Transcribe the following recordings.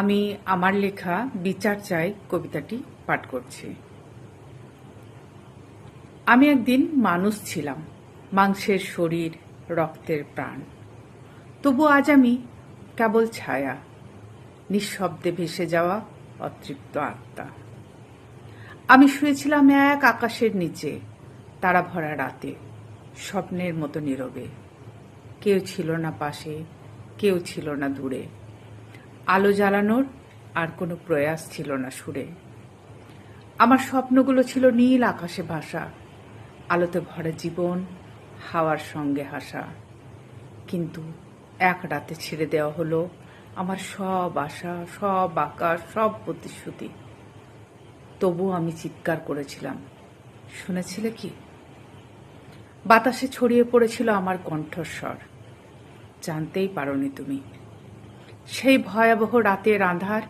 আমি আমার লেখা বিচার চাই কবিতাটি পাঠ করছি। আমি একদিন মানুষ ছিলাম, মাংসের শরীর, রক্তের প্রাণ। তবু আজ আমি কেবল ছায়া, নিঃশব্দে ভেসে যাওয়া অতৃপ্ত আত্মা। আমি শুয়েছিলাম এক আকাশের নিচে, তারা ভরা রাতে, স্বপ্নের মতো নীরবে। কেউ ছিল না পাশে, কেউ ছিল না দূরে। আলো জ্বালানোর আর কোনো প্রয়াস ছিল না সুরে। আমার স্বপ্নগুলো ছিল নীল আকাশে ভাসা, আলোতে ভরা জীবন, হাওয়ার সঙ্গে হাসা। কিন্তু এক রাতে ছেড়ে দেওয়া হলো আমার সব আশা, সব আকাশ, সব প্রতিশ্রুতি। তবু আমি চিৎকার করেছিলাম, শুনেছিলে কি? বাতাসে ছড়িয়ে পড়েছিল আমার কণ্ঠস্বর। জানতেই পারোনি তুমি। সেই ভয়াবহ রাতের আঁধার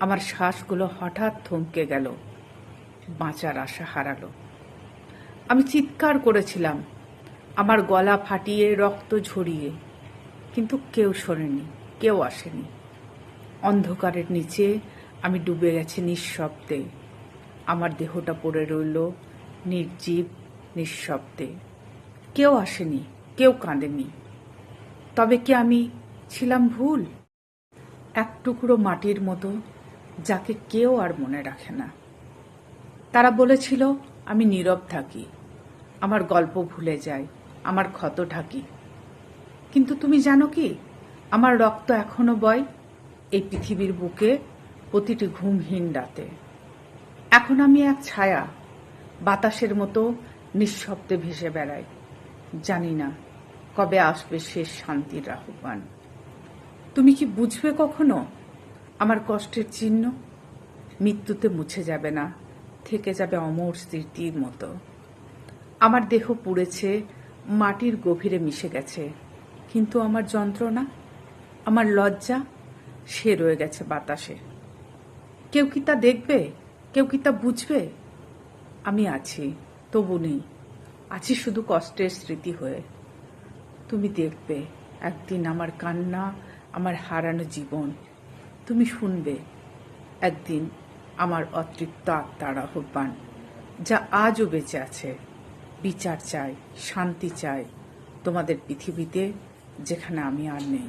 আমার শ্বাসগুলো হঠাৎ থমকে গেল। বাঁচার আশা হারালো। আমি চিৎকার করেছিলাম। আমার গলা ফাটিয়ে, রক্ত ঝরিয়ে। কিন্তু কেউ শোনেনি, কেউ আসেনি। অন্ধকারের নিচে আমি ডুবে গেছি নিঃশব্দে। আমার দেহটা পড়ে রইল নির্জীব নিঃশব্দে। কেউ আসেনি, কেউ কাঁদেনি। তবে কি আমি ছিলাম ভুল। এক টুকরো মাটির মতো, যাকে কেউ আর মনে রাখে না। তারা বলেছিল, আমি নীরব থাকি। আমার গল্প ভুলে যাই। আমার ক্ষত ঢাকি। কিন্তু তুমি জানো কি? আমার রক্ত এখনও বয়। এই পৃথিবীর বুকে প্রতিটি ঘুমহীন রাতে। এখন আমি এক ছায়া, বাতাসের মতো নিঃশব্দে ভেসে বেড়াই। জানি না কবে আসবে শেষ শান্তির আহ্বান। তুমি কি বুঝবে কখনো? আমার কষ্টের চিহ্ন মৃত্যুতে মুছে যাবে না, থেকে যাবে অমর স্মৃতির মতো। আমার দেহ পুড়েছে, মাটির গভীরে মিশে গেছে, কিন্তু আমার যন্ত্রণা, আমার লজ্জা, সে রয়ে গেছে বাতাসে। কেউ কি তা দেখবে? কেউ কি তা বুঝবে? আমি আছি, তবু নেই। আছি শুধু কষ্টের স্মৃতি হয়ে। তুমি দেখবে, একদিন আমার কান্না আমার হারানো জীবন। তুমি শুনবে, একদিন আমার অতৃপ্ত আত্মার আহ্বান, যা আজও বেঁচে আছে। বিচার চাই, শান্তি চাই তোমাদের পৃথিবীতে, যেখানে আমি আর নেই।